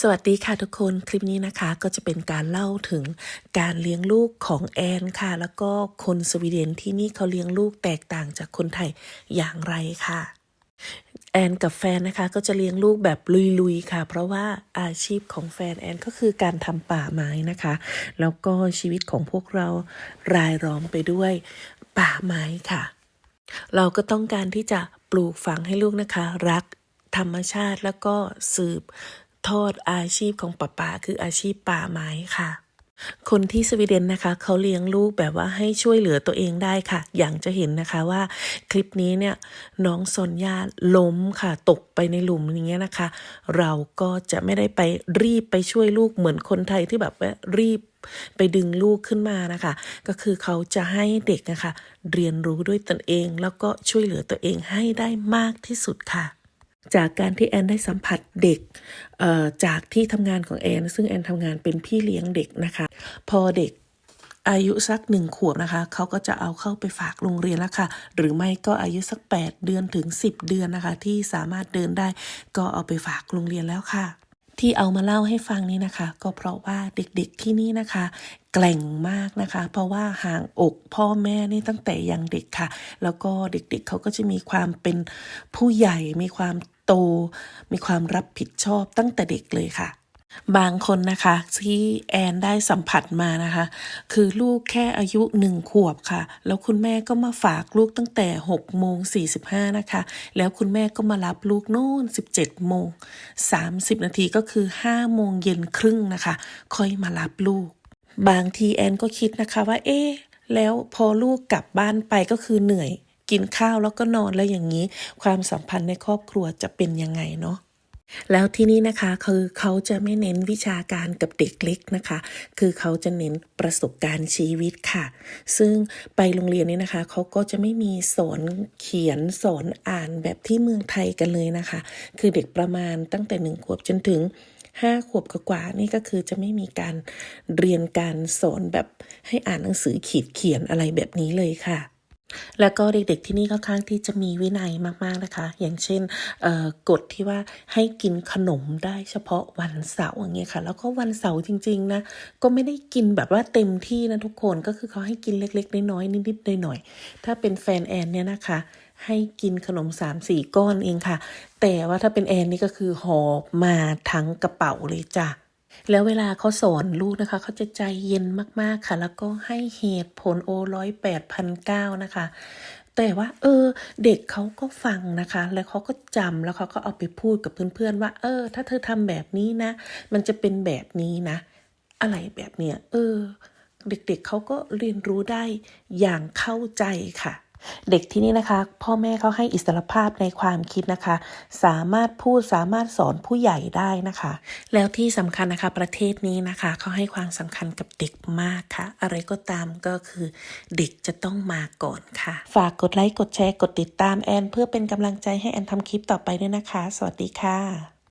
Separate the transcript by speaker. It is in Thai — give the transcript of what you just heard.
Speaker 1: สวัสดีค่ะทุกคนคลิปนี้นะคะก็จะเป็นการเล่าถึงการเลี้ยงลูกของแอนค่ะ แล้วก็คนสวีเดนที่นี่เขาเลี้ยงลูกแตกต่างจากคนไทยอย่างไรค่ะแอนกับแฟนนะคะก็จะเลี้ยงลูกแบบลุยๆค่ะ เพราะว่าอาชีพของแฟนแอนก็คือการทำป่าไม้นะคะ แล้วก็ชีวิตของพวกเรารายล้อมไปด้วยป่าไม้ค่ะ เราก็ต้องการที่จะปลูกฝังให้ลูกนะคะ รักธรรมชาติแล้วก็สืบ ทอดอาชีพของป้าป๋าคืออาชีพป่าไม้ค่ะ คนที่สวีเดนนะคะเขาเลี้ยงลูกแบบว่าให้ช่วยเหลือตัวเองได้ค่ะ อย่างจะเห็นนะคะว่าคลิปนี้เนี่ยน้องซอนยาล้มค่ะตกไปในหลุมอย่างเงี้ยนะคะ เราก็จะไม่ได้ไปรีบไปช่วยลูกเหมือนคนไทยที่แบบว่ารีบไปดึงลูกขึ้นมานะคะ ก็คือเขาจะให้เด็กนะคะ เรียนรู้ด้วยตนเอง แล้วก็ช่วยเหลือตัวเองให้ได้มากที่สุดค่ะ จากการที่แอนได้สัมผัสเด็กจากที่ทำงานของแอน ซึ่งแอนทำงานเป็นพี่เลี้ยงเด็กนะคะ พอเด็กอายุสักหนึ่งขวบนะคะเขาก็จะเอาเข้าไปฝากโรงเรียนแล้วค่ะ หรือไม่ก็อายุสัก 8 เดือนถึง 10 เดือนนะคะ ที่สามารถเดินได้ก็เอาไปฝากโรงเรียนแล้วค่ะ ที่เอามาเล่าให้ฟังนี้นะคะ ก็เพราะว่าเด็กๆที่นี่นะคะ แกล่งมากนะคะ เพราะว่าห่างอกพ่อแม่นี่ตั้งแต่ยังเด็กค่ะ แล้วก็เด็กๆเขาก็จะมีความเป็นผู้ใหญ่มีความ โต มีความรับผิดชอบตั้งแต่เด็กเลยค่ะ บางคนนะคะที่แอนได้สัมผัสมานะคะ คือลูกแค่อายุหนึ่งขวบค่ะ แล้วคุณแม่ก็มาฝากลูกตั้งแต่6โมง45นะคะ แล้วคุณแม่ก็มารับลูกโน่น 17โมง30 นาทีก็คือ5โมงเย็นครึ่งนะคะ ค่อยมารับลูก บางทีแอนก็คิดนะคะว่าเอ๊แล้วพอลูกกลับบ้านไปก็คือเหนื่อย กินข้าวแล้วก็นอนแล้วอย่างนี้ ความสัมพันธ์ในครอบครัวจะเป็นยังไงเนาะแล้วที่นี่นะคะคือเขาจะไม่เน้นวิชาการกับเด็กเล็กนะคะ คือเขาจะเน้นประสบการณ์ชีวิตค่ะ ซึ่งไปโรงเรียนนี้นะคะเขาก็จะไม่มีสอนเขียนสอนอ่านแบบที่เมืองไทยกันเลยนะคะ คือเด็กประมาณตั้งแต่หนึ่งขวบจนถึงห้าขวบกว่านี่ก็คือจะไม่มีการเรียนการสอนแบบให้อ่านหนังสือขีดเขียนอะไรแบบนี้เลยค่ะ แล้วก็เด็กๆที่นี่ค่อนข้างที่จะมีวินัยมากๆนะคะ อย่างเช่นกฎที่ว่าให้กินขนมได้เฉพาะวันเสาร์อย่างเงี้ยค่ะ แล้วก็วันเสาร์จริงๆนะก็ไม่ได้กินแบบว่าเต็มที่นะทุกคนก็คือเขาให้กินเล็กๆน้อยๆนิดๆหน่อยๆถ้าเป็นแฟนแอนเนี่ยนะคะให้กินขนมสามสี่ก้อนเองค่ะ แต่ว่าถ้าเป็นแอนนี่ก็คือหอบมาทั้งกระเป๋าเลยจ้ะ แล้วเวลาเขาสอนลูกนะคะ เขาจะใจเย็นมากๆค่ะ แล้วก็ให้เหตุผลโอร้อยแปดพันเก้านะคะ แต่ว่า เออ เด็กเขาก็ฟังนะคะ แล้วเขาก็จำแล้วเขาก็เอาไปพูดกับเพื่อนๆ ว่า เออ ถ้าเธอทำแบบนี้นะ มันจะเป็นแบบนี้นะ อะไรแบบเนี้ย เออ เด็กๆเขาก็เรียนรู้ได้อย่างเข้าใจค่ะ เด็กที่นี่นะคะ พ่อแม่เขาให้อิสรภาพในความคิดนะคะ สามารถพูดสามารถสอนผู้ใหญ่ได้นะคะ แล้วที่สำคัญนะคะประเทศนี้นะคะเขาให้ความสำคัญกับเด็กมากค่ะ อะไรก็ตามก็คือเด็กจะต้องมาก่อนค่ะ ฝากกดไลค์กดแชร์กดติดตามแอน เพื่อเป็นกำลังใจให้แอนทำคลิปต่อไปด้วยนะคะ สวัสดีค่ะ